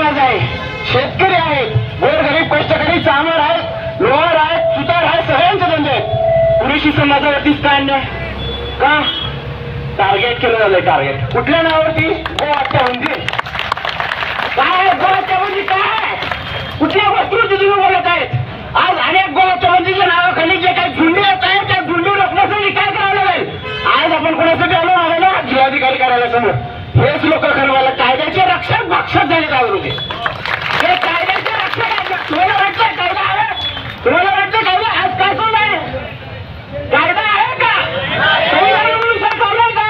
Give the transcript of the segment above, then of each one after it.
समाज आहे. शेतकरी आहेत. गोरगरीब कष्टकरी चामर आहेत. लोहार आहेत. सुतार आहेत. सगळ्यांचे धंदे आहेत. पुरुषी समाजावरतीच काय अन्याय का? टार्गेट केलं झालंय टार्गेट कुठल्या नावावरती? गो म्हणजे काय गो म्हणजे काय कुठल्या वस्तूची तुम्ही बोलत आहेत? आज अनेक गो म्हणजे नावाखाली जे काही झुंडी येत आहेत त्या झुंडी रोखण्यासाठी काय करावं लागेल? आज आपण कोणासाठी आलो? आलेलो जिल्हाधिकारी कार्यालयासमोर हेच लोक खरं मला कायद्याचे रक्षक झाले जाऊ होते हे कायद्याचे आहेत. तुम्हाला वाटतं कायदा आहे? तुम्हाला वाटतं कायदा आज काय आहे? कायदा आहे का? संविधानानुसार आहे का?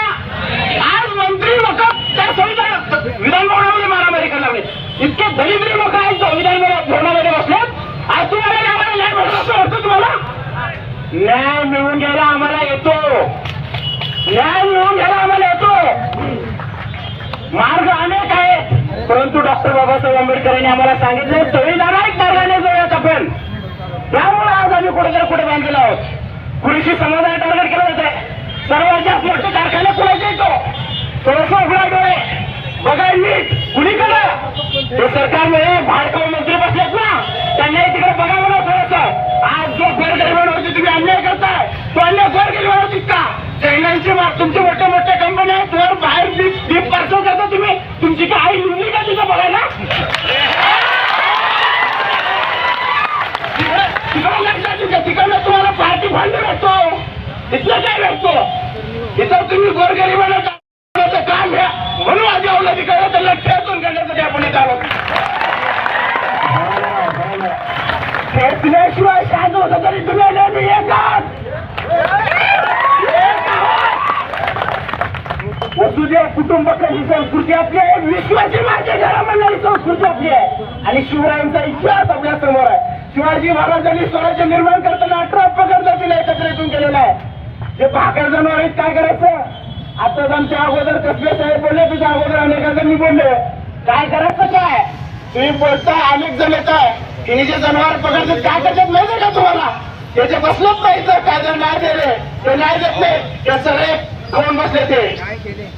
आज मंत्री लोक त्या संविधान मारामारी करायला लागले. इतके दरिद्री लोक आहेत संविधान भवनामध्ये आज तुम्हाला आम्हाला न्याय भेटत असं वाटतं तुम्हाला? न्याय घ्यायला आम्हाला येतो. न्याय मिळून घ्यायला आम्हाला येतो. मार्ग परंतु डॉक्टर बाबासाहेब आंबेडकरांनी आम्हाला सांगितलं संविधानिक मार्गाने जाऊयात आपण. त्यामुळे आज आम्ही कुठेतरी कुठे बांधलेलो आहोत. कृषी समाजाला टार्गेट केलं जात आहे सर्वात जास्त मोठे कारखाने कुणाचे येतो? थोडस उघडा डोळे. इथलं काय भेटतो इथं तुम्ही गोरगरिबांना काम घ्या. म्हणून माझ्या आवलं तिकडं तर लक्षातून करण्यासाठी आपण इथं आलो. खेचल्याशिवाय शांत होतं तरी तुम्ही नेहमी येतात वसुदेव कुटुंबाची संस्कृती आपली आहे? विश्वाची माझ्या घरामधली संस्कृती आपली आहे. आणि शिवरायांचा इतिहास आपल्यासमोर आहे. शिवाजी महाराजांनी स्वराज्य निर्माण करताना अठरा पगडजातीला एकत्रितून केलेला आहे. ते भाकर जनावर आहेत काय करायचं? आता आमच्या अगोदर कसले साहेब बोलले तुझ्या अगोदर अनेकांनी बोलले. काय करायचं काय? तुम्ही बोलताय अनेक जण येत आहे की जे जनावर पकडतात काय करतात माहिती का तुम्हाला? त्याचे बसलंच नाही तर काय जर नाही? दिले ते नाही देत नाही. ते सगळे कोण बसले ते.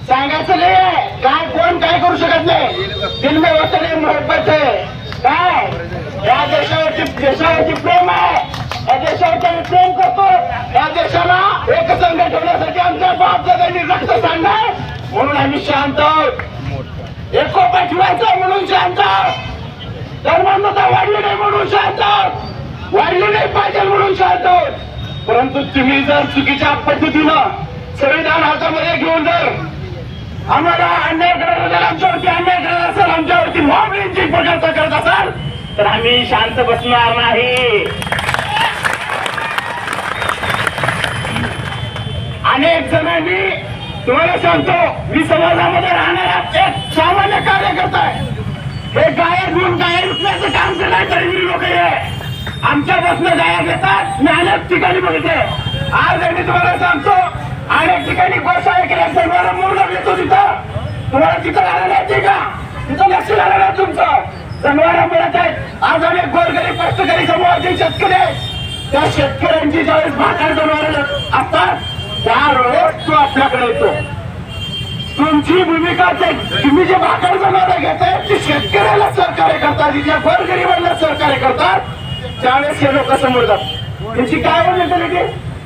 सांगायचं नाही आहे. काय कोण काय करू शकत नाही? दिल में वतन मोहब्बत आहे काय? या देशावरची देशावरची प्रेम आहे. या देशावर आम्ही प्रेम करतो. या देशाला एक संघ ठेवण्यासाठी आमच्या बापदादांनी रक्त सांगणार म्हणून आम्ही शांत आहोत. एकोपा ठेवायचा म्हणून शांत आहोत. धर्मांधता वाढली नाही म्हणून शांत वाढली नाही पाहिजे म्हणून शांत परंतु तुम्ही जर चुकीच्या पद्धतीनं संविधान हातामध्ये घेऊन जर आम्हाला अन्याय करत असाल आमच्यावरती अन्याय करत असेल आमच्यावरती मॉब लिंचिंग प्रकारचा करत असाल तर आम्ही शांत बसणार नाही. अनेक जणांनी तुम्हाला सांगतो मी समाजामध्ये राहणारा एक सामान्य कार्यकर्ता आहे. हे गाया घेऊन गाया विकण्याचं काम करणार तरी लोक हे आमच्यापासून बसनं गाया घेतात मी अनेक ठिकाणी बघितले आज मी तुम्हाला सांगतो अनेक ठिकाणी गोशाळे केल्या सर्वांना मूळ लागतो तिथं. तुम्हाला तिथं घालायला नाही का तिथं लक्ष घालायला नाही तुमचं. जनावरं मिळत आहेत. आज अनेक गोरगरीब कष्टकरी समूहाचे शेतकरी आहेत. त्या शेतकऱ्यांची ज्यावेळेस भाकर जनावर असतात त्यावेळेस तो आपल्याकडे येतो. तुमची भूमिका ते तुम्ही जे भाकर जनावर घेताय ते शेतकऱ्याला सहकार्य करतात ज्या गोरगरिबांना सहकार्य करतात. त्यावेळेस हे लोक समोर जातात. त्यांची काय मेंटॅलिटी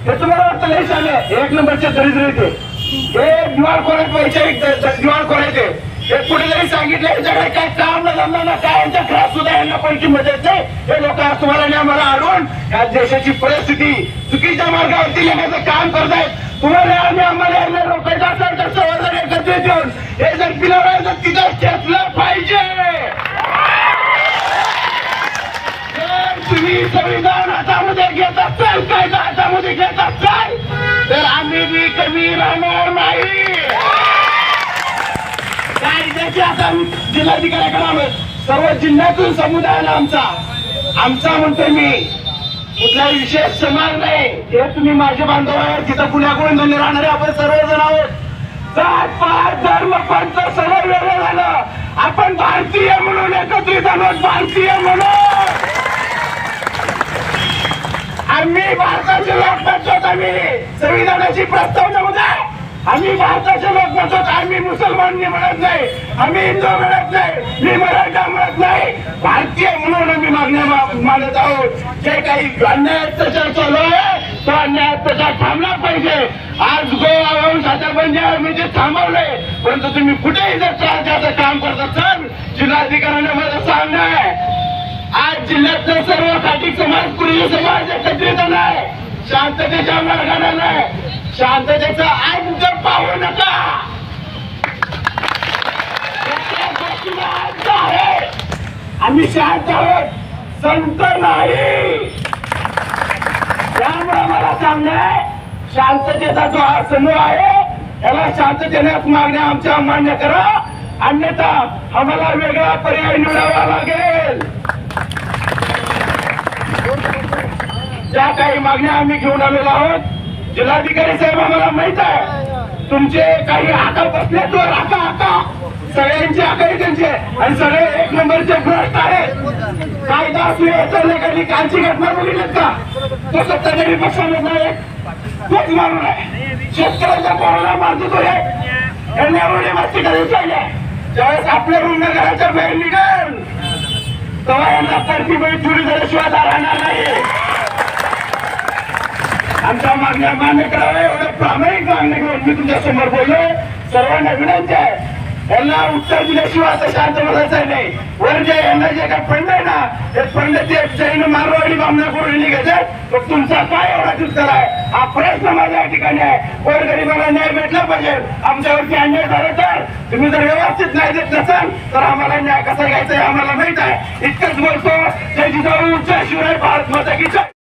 हे तुम्हाला वाटतं लय झाले एक नंबरचे दरिद्र ते. हे दिवाळ कोरायत वैचारिक दिवाळ कोरायचे हे कुठेतरी सांगितलं यांच्याकडे काय काम न धंदा ना काय यांच्या घरात सुद्धा यांना पैकी मदत नाही. हे लोक आज तुम्हाला आणि आम्हाला आणून या देशाची परिस्थिती चुकीच्या मार्गावरती लिहिण्याचं काम करतायत. तुम्हाला आम्ही आम्हाला यांना रोखायचं असेल तर संवर्धन एकत्रित येऊन हे जर पिलवलं तिथं घेतलं पाहिजे. जर तुम्ही संविधान हातामध्ये घेत असाल कायदा हातामध्ये घेत असाल तर आम्ही बी कमी राहणार नाही. कायद्याची आता जिल्हाधिकाऱ्याकडे आलो सर्व जिल्ह्यातून समुदायाला आमचा आमचा म्हणतोय मी. कुठला विशेष समाज नाही. हे तुम्ही माझे बांधव आहे तिथं पुण्याकडून राहणारे आपण सर्वजण आहोत. जात पात धर्म पंथ सगळं वेगळं झालं. आपण भारतीय म्हणून एकत्रित आहोत भारतीय म्हणून. आम्ही भारताचे लोक म्हणतो आम्ही. संविधानाची प्रस्तावना उद्या आम्ही भारताचे लोक म्हणतो आम्ही मुसलमान मी म्हणत नाही. आम्ही हिंदू म्हणत नाही. मी मराठा म्हणत नाही. भारतीय म्हणून आम्ही मागण्या मानत आहोत. जे काही अन्याय अत्याचार चालू आहे तो अन्याय अत्याचार थांबला पाहिजे. आज गोवा वंशाचा बंद मी ते थांबवले. परंतु तुम्ही कुठेही जर त्याचं काम करत असाल जिल्हाधिकाऱ्यांना माझं सांगणं आहे आज जिल्ह्यातलं सर्व खाटी समाज कृषी समाज एकत्रित नाही शांततेच्या मार्गाने शांततेचं शांततेचा अंत पाहू नका. आहे. आम्ही शांत आहोत संत नाही. त्यामुळे मला सांगणार शांततेचा जो हा समूह आहे त्याला शांततेने मागण्या आमच्या मान्य करा. अन्यथा आम्हाला वेगळा पर्याय निवडावा लागेल. ज्या काही मागण्या आम्ही घेऊन आलेलो आहोत जिल्हाधिकारी साहेब आम्हाला माहीत आहे तुमचे काही हाका बसल्यावर आता आता सगळ्यांचे हाका त्यांचे आणि सगळे एक नंबरचे भ्रष्ट आहेत. कायदा सुव्यवस्था कधी कालची घटना बघितलीत का? तो सत्ताधारी पक्षामधला एक तोच मारून आहे. शेतकऱ्याच्या पोराला मारतो तो एक यांनी एवढी मस्ती करून पाहिजे ज्यावेळेस आपल्या रुग्ण घराच्या बाहेर निघेल तेव्हा यांना परती बळी चोरी झाल्याशिवाय राहणार नाही. आमच्या मागण्या मान्य कराव्या एवढं प्रामाणिक मागणी करून मी तुमच्यासमोर बोललो. सर्वांना विनंती आहे. त्यांना उत्तर दिल्याशिवाय असं शांत बसायचं नाही. वर जे यांना जे काही फंड आहे ना ते फंड ते जैन मारवाडी बामणाकडून निघायचे तर तुमचा काय एवढा उत्तर आहे? हा प्रश्न माझ्या ठिकाणी आहे. वर गरीबाला न्याय भेटला पाहिजे. आमच्यावरती अन्याय झाला तर तुम्ही जर व्यवस्थित न्याय देत नसाल तर आम्हाला न्याय कसा घ्यायचा आम्हाला माहीत आहे. इतकंच बोलतो. जय जिजाऊ जय शिवराय भारत माता की